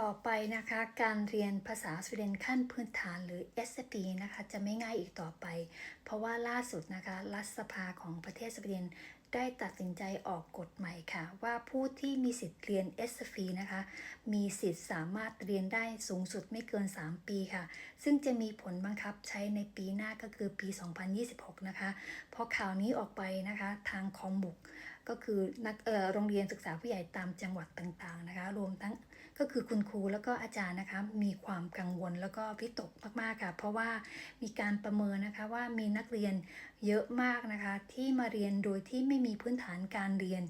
ต่อไปนะคะการเรียนภาษาสวีเดนขั้นพื้นฐานหรือ SP นะคะจะไม่ง่ายอีกต่อไป เพราะว่าล่าสุดนะคะรัฐสภาของประเทศสวีเดน ได้ตัดสินใจออกกฎใหม่ค่ะ ว่าผู้ที่มีสิทธิ์เรียน SP นะคะ มีสิทธิ์สามารถเรียนได้สูงสุดไม่เกิน 3 ปีค่ะ ซึ่งจะมีผลบังคับใช้ในปีหน้าก็คือปี 2026 นะคะ พอข่าวนี้ออกไปนะคะ ทางคอมบุกก็คือนักเอ่อโรงเรียนศึกษาผู้ใหญ่ตามจังหวัดต่างๆนะคะ รวมทั้งก็คือคุณครูแล้วก็อาจารย์นะคะ มีความกังวลแล้วก็วิตกมากๆค่ะ เพราะว่ามีการประเมินนะคะว่ามีนักเรียนเยอะมากนะคะ ที่มาเรียนโดยที่ไม่มีพื้นฐานการเรียน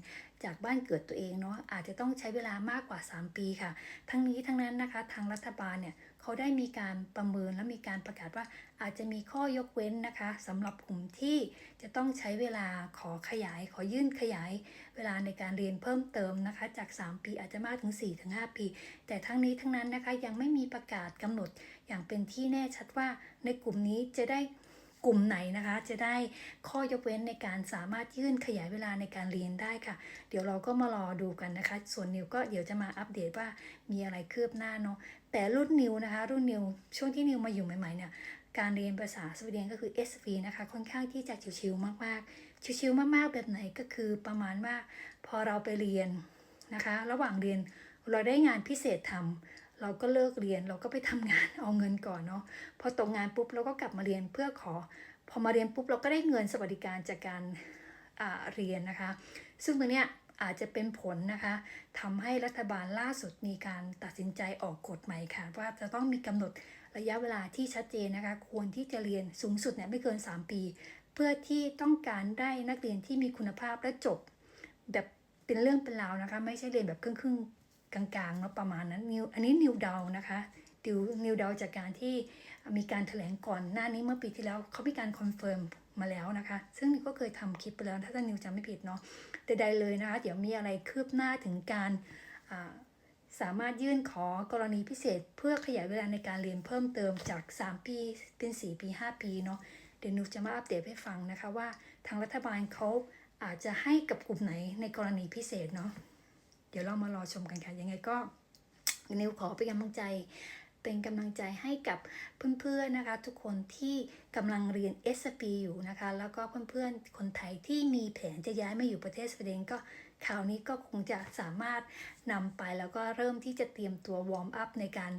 จากบ้านเกิดตัวเองเนาะอาจจะต้องใช้เวลามากกว่า 3 ปีค่ะ ทั้งนี้ทั้งนั้นนะคะ ทางรัฐบาลเนี่ยเขาได้มีการประเมินและมีการประกาศว่าอาจจะมีข้อยกเว้นนะคะสำหรับกลุ่มที่จะต้องใช้เวลาขอขยาย ขอยื่นขยายเวลาในการเรียนเพิ่มเติมนะคะ จาก 3 ปีอาจจะมากถึง 4-5 ปี แต่ทั้งนี้ทั้งนั้นนะคะยังไม่มีประกาศกำหนดอย่างเป็นที่แน่ชัดว่าในกลุ่มนี้จะได้ กลุ่มไหนนะคะ จะได้ข้อยกเว้นในการสามารถยื่นขยายเวลาในการเรียนได้ค่ะ เดี๋ยวเราก็มารอดูกันนะคะ ส่วนนิวก็เดี๋ยวจะมาอัปเดตว่ามีอะไรคืบหน้าเนาะแต่รุ่นนิวนะคะ รุ่นนิวช่วงที่นิวมาอยู่ใหม่ๆเนี่ยการเรียนภาษาสวีเดนก็คือ SV นะคะค่อนข้างที่จะชิวๆมากๆชิวๆมากๆแบบไหนก็คือประมาณว่าพอเราไปเรียนนะคะ ระหว่างเรียนเราได้งานพิเศษทำ เราก็เลิกเรียนเราก็ไปทำงานเอาเงินก่อนเนาะพอตกงานปุ๊บเราก็กลับมาเรียนเพื่อขอ พอมาเรียนปุ๊บเราก็ได้เงินสวัสดิการจากการอ่าเรียนนะคะ ซึ่งตรงเนี้ยอาจจะเป็นผลนะคะทำให้รัฐบาลล่าสุดมีการตัดสินใจออกกฎใหม่ค่ะ ว่าจะต้องมีกำหนดระยะเวลาที่ชัดเจนนะคะ ควรที่จะเรียนสูงสุดเนี่ยไม่เกิน 3 ปี เพื่อที่ต้องการได้นักเรียนที่มีคุณภาพและจบ แบบเป็นเรื่องเป็นราวนะคะ ไม่ใช่เรียนแบบครึ่งๆ กลางๆเนาะประมาณนั้นนิวอันนี้นิวเดานะคะดิวนิวเดาจากการที่มีการแถลงก่อนหน้านี้เมื่อปีที่แล้วเขามีการคอนเฟิร์มมาแล้วนะคะ ซึ่งนิวก็เคยทำคลิปไปแล้วถ้าท่านนิวจำไม่ผิดเนาะแต่ใดเลยนะคะ เดี๋ยวมีอะไรคืบหน้าถึงการสามารถยื่นขอกรณีพิเศษ เพื่อขยายเวลาในการเรียนเพิ่มเติมจาก 3 ปีเป็น 4 ปี 5 ปีเนาะเดี๋ยวนิวจะมาอัปเดตให้ฟังนะคะว่าทางรัฐบาลเขาอาจจะให้กับกลุ่มไหนในกรณีพิเศษเนาะ เดี๋ยวเรามารอชมกันค่ะ ยังไงก็นิวขอเป็นกำลังใจ เป็นกำลังใจให้กับเพื่อนๆนะคะ ทุกคนที่กำลังเรียน SP อยู่นะคะ แล้วก็เพื่อนๆคนไทยที่มีแผนจะย้ายมาอยู่ประเทศสวีเดนก็คราวนี้ก็คงจะสามารถนำไปแล้วก็เริ่มที่จะเตรียมตัววอร์มอัพในการ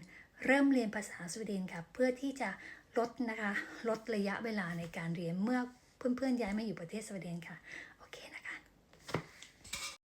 เริ่มเรียนภาษาสวีเดนค่ะ เพื่อที่จะลดนะคะ ลดระยะเวลาในการเรียนเมื่อเพื่อนๆย้ายมาอยู่ประเทศสวีเดนค่ะ